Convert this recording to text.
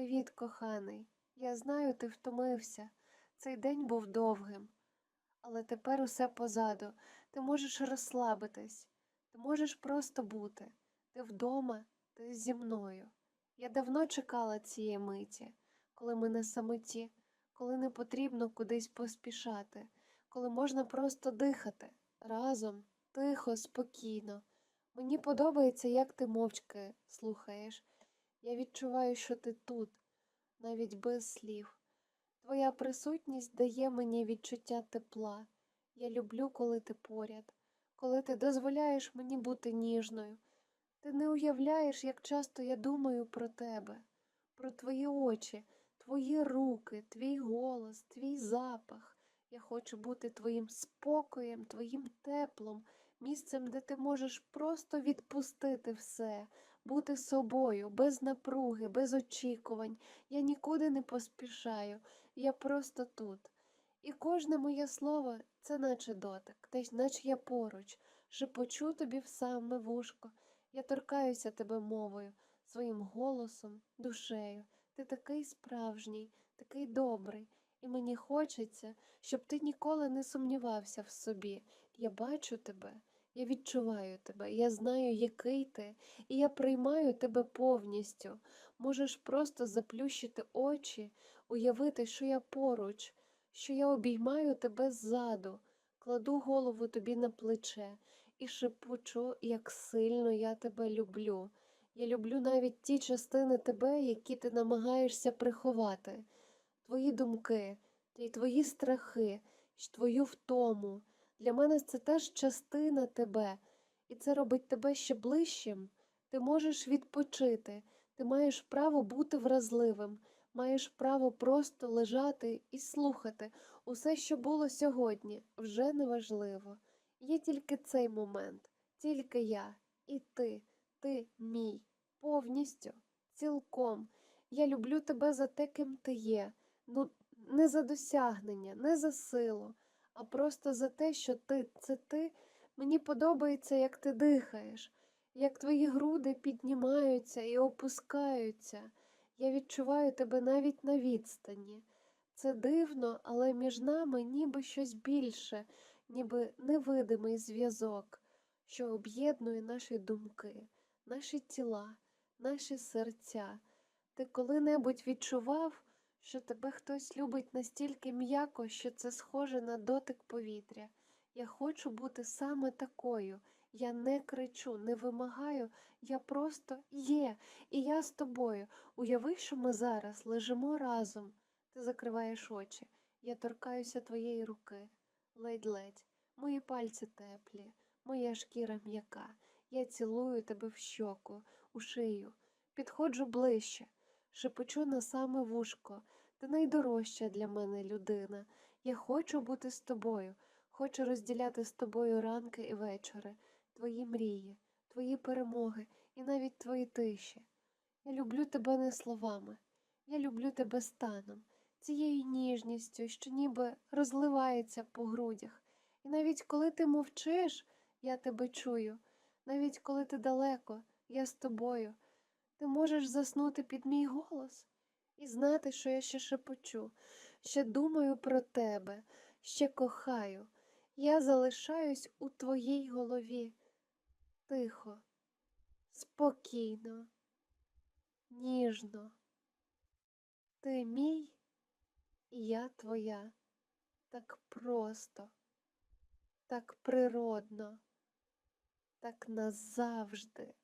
Привіт, коханий. Я знаю, ти втомився. Цей день був довгим. Але тепер усе позаду. Ти можеш розслабитись, ти можеш просто бути. Ти вдома, ти зі мною. Я давно чекала цієї миті, коли ми на самоті, коли не потрібно кудись поспішати, коли можна просто дихати разом, тихо, спокійно. Мені подобається, як ти мовчки слухаєш. Я відчуваю, що ти тут, навіть без слів. Твоя присутність дає мені відчуття тепла. Я люблю, коли ти поряд, коли ти дозволяєш мені бути ніжною. Ти не уявляєш, як часто я думаю про тебе, про твої очі, твої руки, твій голос, твій запах. Я хочу бути твоїм спокоєм, твоїм теплом, місцем, де ти можеш просто відпустити все, бути собою, без напруги, без очікувань. Я нікуди не поспішаю, я просто тут. І кожне моє слово це наче дотик, наче я поруч, шепочу тобі в саме вушко. Я торкаюся тебе мовою, своїм голосом, душею. Ти такий справжній, такий добрий, і мені хочеться, щоб ти ніколи не сумнівався в собі. Я бачу тебе, я відчуваю тебе, я знаю, який ти, і я приймаю тебе повністю. Можеш просто заплющити очі, уявити, що я поруч, що я обіймаю тебе ззаду, кладу голову тобі на плече і шепочу, як сильно я тебе люблю. Я люблю навіть ті частини тебе, які ти намагаєшся приховати, твої думки, твої страхи, твою втому. Для мене це теж частина тебе, і це робить тебе ще ближчим. Ти можеш відпочити, ти маєш право бути вразливим, маєш право просто лежати і слухати усе, що було сьогодні, вже неважливо. Є тільки цей момент, тільки я і ти, ти мій, повністю, цілком. Я люблю тебе за те, ким ти є, ну не за досягнення, не за силу, а просто за те, що ти це ти. Мені подобається, як ти дихаєш, як твої груди піднімаються і опускаються. Я відчуваю тебе навіть на відстані. Це дивно, але між нами ніби щось більше, ніби невидимий зв'язок, що об'єднує наші думки, наші тіла, наші серця. Ти коли-небудь відчував, що тебе хтось любить настільки м'яко, що це схоже на дотик повітря. Я хочу бути саме такою. Я не кричу, не вимагаю, я просто є, і я з тобою. Уяви, що ми зараз лежимо разом. Ти закриваєш очі, я торкаюся твоєї руки, ледь-ледь, мої пальці теплі, моя шкіра м'яка. Я цілую тебе в щоку, у шию, підходжу ближче, шепочу на саме вушко. Ти найдорожча для мене людина. Я хочу бути з тобою, хочу розділяти з тобою ранки і вечори, твої мрії, твої перемоги і навіть твої тиші. Я люблю тебе не словами, я люблю тебе станом, цією ніжністю, що ніби розливається по грудях. І навіть коли ти мовчиш, я тебе чую, навіть коли ти далеко, я з тобою. Ти можеш заснути під мій голос і знати, що я ще шепочу, ще думаю про тебе, ще кохаю. Я залишаюсь у твоїй голові. Тихо, спокійно, ніжно. Ти мій, і я твоя. Так просто, так природно, так назавжди.